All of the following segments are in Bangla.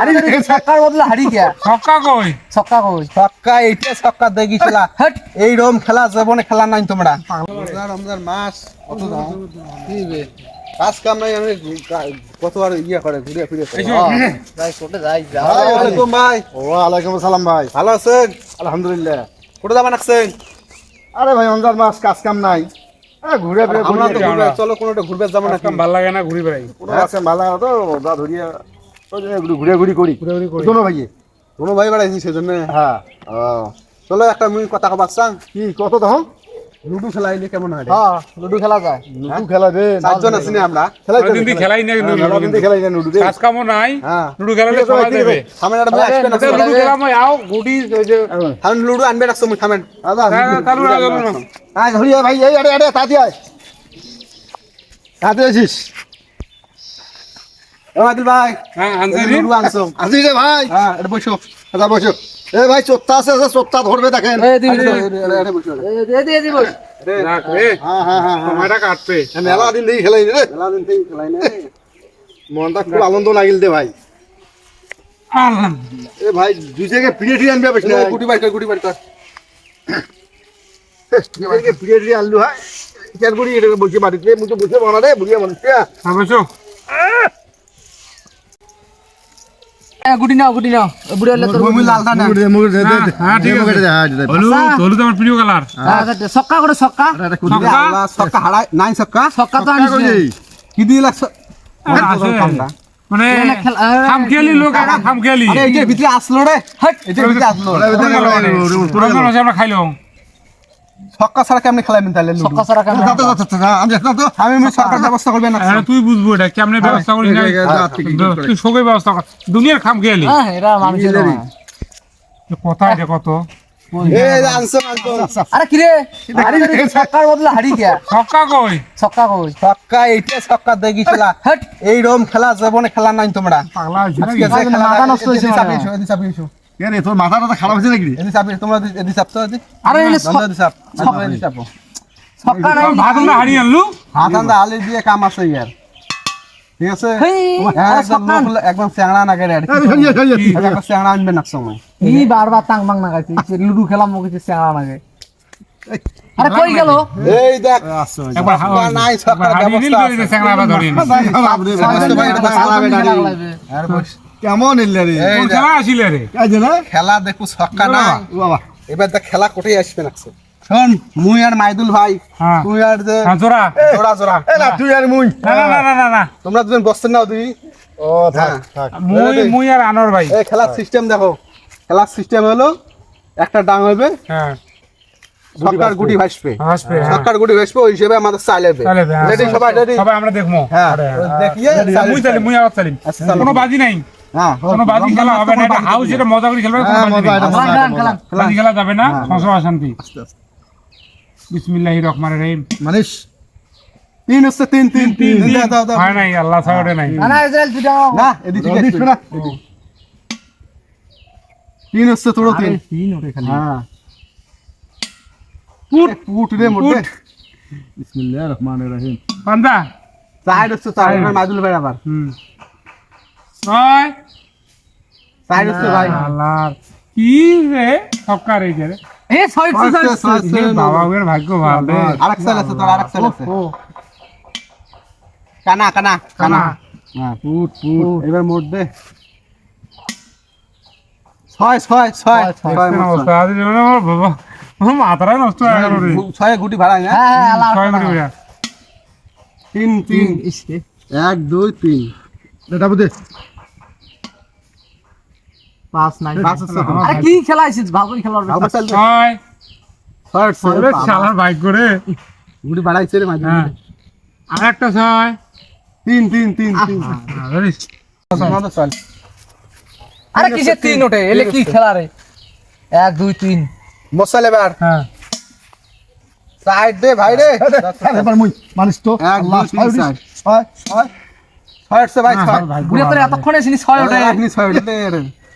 আরে ছক্কার বদলে হারি গিয়া। ছক্কা কই? ছক্কা কই? ছক্কা এইটা ছক্কা দেখি খেলা হট এই রকম খেলা জীবনে খেলা নাই তোমরা। রমজান রমজান মাস কত দাম? কি বে? কাজ কাম নাই আমি কতবার ইয়ে করে ঘুরে ফিরে যাই কোটে যাই যাও। আসসালামু ভাই। ওয়ালাইকুম আসসালাম ভাই। ভালো আছেন? আলহামদুলিল্লাহ। কোটে যাবেন আসছেন আরে ভাই রমজান মাস কাজ কাম নাই। এ ঘুরে ফিরে আমরা তো চলো কোনোটা ঘুরবে যাব না কাম ভালো লাগে না ঘুরি বেড়াই। কোনো আছে ভালো লাগে তো ধরিয়া ওই জন্য একটু করি। ঘুরে করি। শোনো ভাই বেড়াইছি সেজন্য। হ্যাঁ ও চলো একটা মুই কথা কবার চাং। কি কত লুডু খেলাইলে কেমন হয় হ্যাঁ লুডু খেলা যায়। নুডু খেলা দে চারজন আছি না আমরা। খেলাই অনেকদিন খেলাই নাই লুডু। খেলাই কাজ কামও নাই। হ্যাঁ। লুডু খেলালে ভাই, সময় দেবে। থামেন একটা ভাই আসবেন লুডু খেলা মই আও গুটি যে থামেন লুডু আনবেন আসছো মুই থামেন। আদা না, না, চালু না, চালু না। আয় ধরিয়া ভাই এই আরে আরে তাতি আয়। তাতি আছিস ও আদিল ভাই। হ্যাঁ এই আনছি যে রে। লুডু আনছো। আসিস রে ভাই। হ্যাঁ এটা বসো। আদা বসো। এ ভাই চোত্তা আছে আছে চোত্তা ধরবে দেখেন। এই দিবি বসো। এই দি দি। বল রাখ রে, হ্যাঁ হ্যাঁ হ্যাঁ হ্যাঁ। সময়টা কাটবে মেলা দিন দেখি খেলাই রে। মেলা দিন থেকে খেলাই না। মনটা খুব আনন্দ লাগিল দে ভাই। এ ভাই দুই জায়গায় পিড়ে টিড়ে আনবে বেশ না গুটি বাড়ি কর গুটি বাড়ি কর। পিড়ে টিড়ে আনলু হয়। করি এটা বসে বাড়িতে মুই তো বসে বানা রে বুড়িয়া মানুষটা। গুটি নাও গুটি নাও। বুড়ি হলে তোর মুই লাল খানা হ্যাঁ ঠিক আছে। হলুদ হলুদ আমার প্রিয় কালার। ছক্কা করে ছক্কা। ছক্কা? সক্কা হারাই নাই সক্কা ছক্কা তো আনিস। কি দিয়ে লাগছ? আছে। মানে খামখেয়ালি লোক আমরা খামখেয়ালি। আরে এইটার ভিতরে আসলো রে। এটার ভিতরে আসলো। রমজান আমরা খাইলাম। সক্কা ছাড়া কেমনে খেলাবেন তাহলে ছক্কা ছাড়া কেমন আমি আমি সরকার ব্যবস্থা করবেন না। হ্যাঁ তুই বুঝব এটা কেমনে ব্যবস্থা করিস না তুই সবাই ব্যবস্থা কর। দুনিয়ার খামখেয়ালি হ্যাঁ এটা মানুষের কথা এটা কত? এই আনছো আনছো। আরে কি রে ছক্কার বদলে হারি গিয়া ছক্কা কই? ছক্কা কই? সক্কা এইটা সক্কা দেখি খেলা। এই রকম খেলা জীবনে খেলা নাই তোমরা। পাগলা আজকে খেলা নষ্ট হয়েছে এদিকে। এদিকে তোর মাথা টাথা খারাপ হয়েছে নাকি এদিকে চাপিয়ে তোমরা এদিকে- এদিকে চাপতো, এদিকে। আরে এলে নাই ভাত আনলু হাত আন্দা আলি দিয়ে কাম আছে ইয়ার ঠিক আছে হ্যাঁ, একদম চ্যাংড়া না একদম চ্যাংড়া আনবে না সময় ই বারবার টাং বাং না গাইছি লুডু খেলাম মুখে আরে কই গেল এই দেখ একবার নাই ব্যবস্থা তো আবার ধরিয়ে নিল। আর বস। কেমন এলে রে? কোন খেলা আসিলে রে। কাজে না খেলা দেখো ছক্কা নাই বাবা এবার দেখ খেলা কোথায় আসবে না। শোন মুই আর মাইদুল ভাই হ্যাঁ। তুই আর যে হ্যাঁ, জোড়া। জোড়া জোড়া। এ না তুই আর মুই। না না না না না না। তোমরা দুজন বসছেন না তুই ও থাক থাক। মুই মুই আর আনোর ভাই। এই খেলার সিস্টেম দেখো। খেলার সিস্টেম হলো একটা ডাং হবে হ্যাঁ। সরকার গুটি ভাসবে। হ্যাঁ। সরকার গুটি ভাসবে ওই হিসেবে আমাদের হ্যাঁ। রেডি সবাই রেডি সবাই আমরা দেখব। হ্যাঁ। হ্যাঁ। দেখিয়ে মুই চালিম মুই আবার চালিম আচ্ছা, কোনো বাজি নাই। হ্যাঁ কোনো বাজি খেলা হবে না এটা হাউস এটা মজা করে খেলবে কোনো হ্যাঁ, বাজি খেলা যাবে না? সংসার শান্তি বিসমিল্লাহির রহমানির রহিম। মানিস। তিন হচ্ছে তিন তিন তিন। হয় নাই আল্লাহ ছাড়ে নাই। না না ইসরায়েল দুটা না এদিকে আসবে। শোনা। তিন হচ্ছে তোরও তিন। তিন ওরে খালি। হ্যাঁ। পুট পুট রে মোটে। বিসমিল্লাহির রহমানির রহিম। পান্দা সাইড হচ্ছে এবার মাইদুল ভাই আবার। হুম। ছয়। সাইড হচ্ছে ভাই। আল্লাহ কি রে? সবকার এই রে? এ ছয় ছয় ছয়, ছয়, বাবা ওর ভাগ্য ভালো। আরেক সাইড আছে তোর আরেক সাইড আছে। কানা কানা কানা। হ্যাঁ পুট পুট এবার মোট দে। ছয় ছয় ছয়। ছয় অবস্থা আজ যেন আমার বাবা। মাথাটা নষ্ট হয়ে গেল রে। ছয়। গুটি হ্যাঁ হ্যাঁ ছয় হইয়া। তিন তিন। এক দুই তিন। এটা বুঝে। পাঁচ নাই আরে কি খেলা আইছিস ভালো করে খেলার ভালো চাল দে। ছয়। ছয় হচ্ছে। ওরে শালার ভাগ্য রে মাঝে হ্যাঁ। আর একটা ছয়। তিন তিন তিন তিন। আরে কিসের তিন ওঠে? এলে কি খেলা রে? এক দুই তিন। মশাল এবার। হ্যাঁ। সাইড দে ভাই রে। এবার মুই। মানিস তো। এক দুই তিন ছয় সাইড ছয় ছয়। ছয় ভাই ছয়। এতক্ষণে চিনি ছয় ওঠে ছয় রে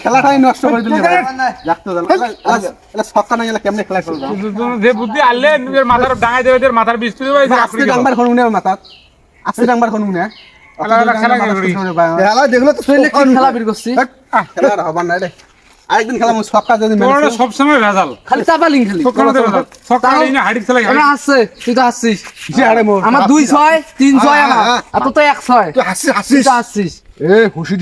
খেলাটাই নষ্ট করে দিলে খেলা যে বুদ্ধি আনলে নিজের মাথার ডাঙায় দেবে মাথার বিস্তৃত আজকে ডাঙ্গার খনুনে তো শরীরে কি খেলা বের আমার 2 6 3 6 আমার। তো 1 6 তুই এ খুশি